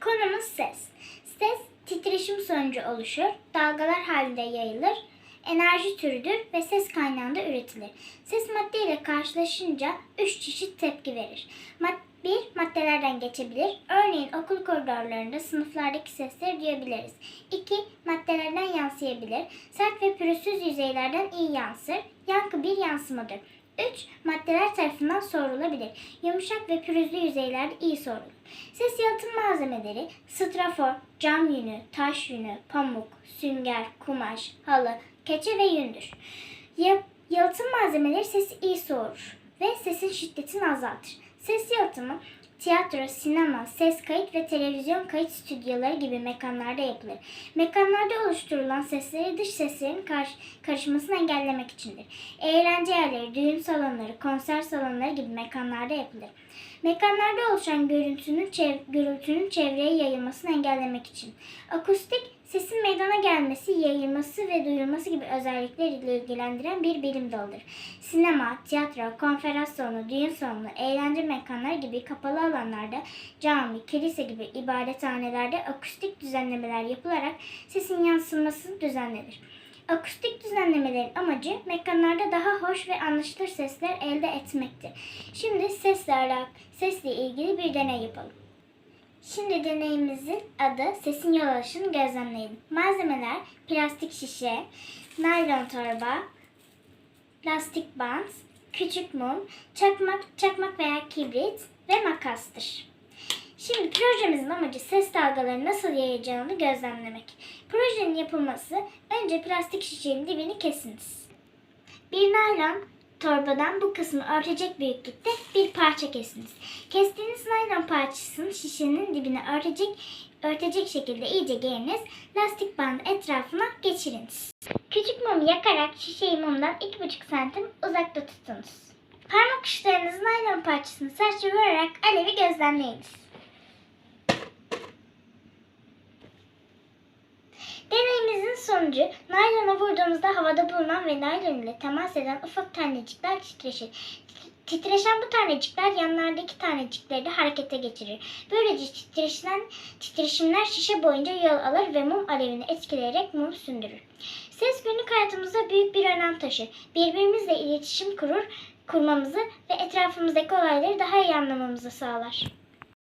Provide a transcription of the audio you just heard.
Konumuz ses. Ses titreşim sonucu oluşur, dalgalar halinde yayılır, enerji türüdür ve ses kaynağında üretilir. Ses maddeyle karşılaşınca üç çeşit tepki verir. Mad bir, maddelerden geçebilir. Örneğin okul koridorlarında sınıflardaki sesleri duyabiliriz. 2. Maddelerden yansıyabilir. Sert ve pürüzsüz yüzeylerden iyi yansır. Yankı bir yansımadır. 3. Maddeler tarafından sorulabilir. Yumuşak ve pürüzlü yüzeylerde iyi sorulur. Ses yalıtım malzemeleri strafor, cam yünü, taş yünü, pamuk, sünger, kumaş, halı, keçe ve yündür. Ya- yalıtım malzemeleri sesi iyi soğurur ve sesin şiddetini azaltır. Ses yalıtımı tiyatro, sinema, ses kayıt ve televizyon kayıt stüdyoları gibi mekanlarda yapılır. Mekanlarda oluşturulan sesleri dış seslerin kar- karışmasını engellemek içindir. Eğlence yerleri, düğün salonları, konser salonları gibi mekanlarda yapılır. Mekanlarda oluşan görüntünün, çev- gürültünün çevreye yayılmasını engellemek için. Akustik, sesin meydana gelmesi, yayılması ve duyulması gibi özelliklerle ilgilendiren bir bilim dalıdır. Sinema, tiyatro, konferans salonu, düğün salonu, eğlence mekanları gibi kapalı alanlarda, cami, kilise gibi ibadethanelerde akustik düzenlemeler yapılarak sesin yansıması düzenlenir. Akustik düzenlemelerin amacı mekanlarda daha hoş ve anlaşılır sesler elde etmektir. Şimdi sesle, alak- sesle ilgili bir deney yapalım. Şimdi deneyimizin adı sesin yol alışını gözlemleyelim. Malzemeler plastik şişe, naylon torba, lastik bant, küçük mum, çakmak, çakmak veya kibrit ve makastır. Şimdi projemizin amacı ses dalgalarının nasıl yayacağını gözlemlemek. Projenin yapılması önce plastik şişenin dibini kesiniz. Bir naylon torbadan bu kısmı örtecek büyüklükte bir parça kesiniz. Kestiğiniz naylon parçasını şişenin dibine örtecek, örtecek şekilde iyice geriniz. Lastik bandı etrafına geçiriniz. Küçük mumu yakarak şişeyi mumdan 2,5 santim uzakta tutunuz. Parmak uçlarınızın naylon parçasını sertçe vurarak alevi gözlemleyiniz. Deneyimizin sonucu naylona vurduğumuzda havada bulunan ve naylon ile temas eden ufak tanecikler titreşir. Titreşen bu tanecikler yanlardaki tanecikleri de harekete geçirir. Böylece titreşen titreşimler şişe boyunca yol alır ve mum alevini etkileyerek mumu söndürür. Ses günlük hayatımızda büyük bir önem taşır. Birbirimizle iletişim kurur, kurmamızı ve etrafımızdaki olayları daha iyi anlamamızı sağlar.